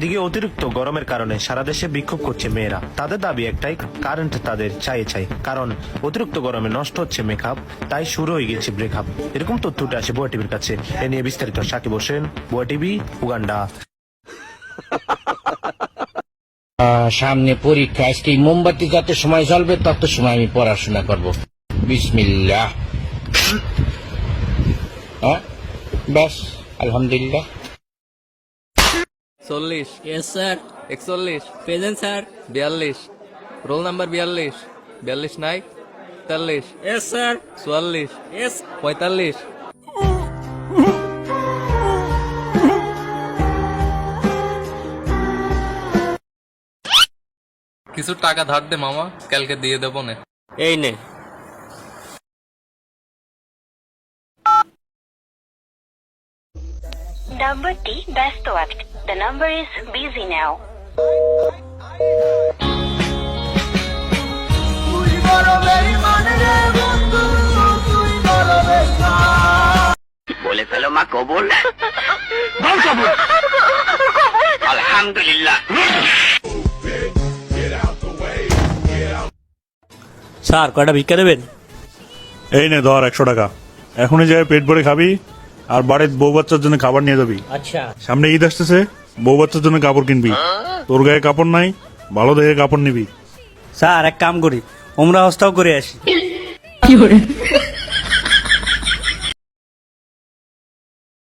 এদিকে অতিরিক্ত গরমের কারণে সারা দেশে বিক্ষোভ করছে মেয়েরা। তাদের দাবি একটাই কারেন্ট তাদের চাই চাই। কারণ অতিরিক্ত গরমে নষ্ট হচ্ছে মেকআপ তাই শুরু হয়ে গেছে ব্রেকআপ এরকম তথ্যটা আসে বুয়া টিভির কাছে। এ নিয়ে বিস্তারিত সাকিব হোসেন বুয়া টিভি উগান্ডা। সামনে পরীক্ষা, আজকে মোমবাতি যত সময় জ্বলবে, তত সময় আমি পড়াশোনা করব। বিসমিল্লাহ। ব্যাস, আলহামদুলিল্লাহ। চল্লিশ ইয়েস স্যার একচল্লিশ। প্রেজেন্ট স্যার বিয়াল্লিশ। রোল নাম্বার বিয়াল্লিশ। বিয়াল্লিশ নাই তেতাল্লিশ। ইয়েস স্যার চুয়াল্লিশ। ইয়েস পঁয়তাল্লিশ। কিছু টাকা ধার দে মামা কালকে দিয়ে দেবো না। এই নে। নাম্বারটি ব্যস্ত আছে the number is busy now বলে ফেলো মা কবুল। কবুল। আলহামদুলিল্লাহ। স্যার কয়টা ভিক্ষা দেবেন? এই নে ধর একশো টাকা। এখনই যাই পেট ভরে খাবি। আর বাড়ির বউ বাচ্চার জন্য খাবার নিয়ে যাবি। আচ্ছা। সামনে ঈদ আসতেছে বউ বাচ্চার জন্য কাপড় কিনবি। তোর গায়ে কাপড় নাই ভালো দেখে কাপড় নিবি। স্যার এক কাম করি ওমরা হস্তাও করে আসি।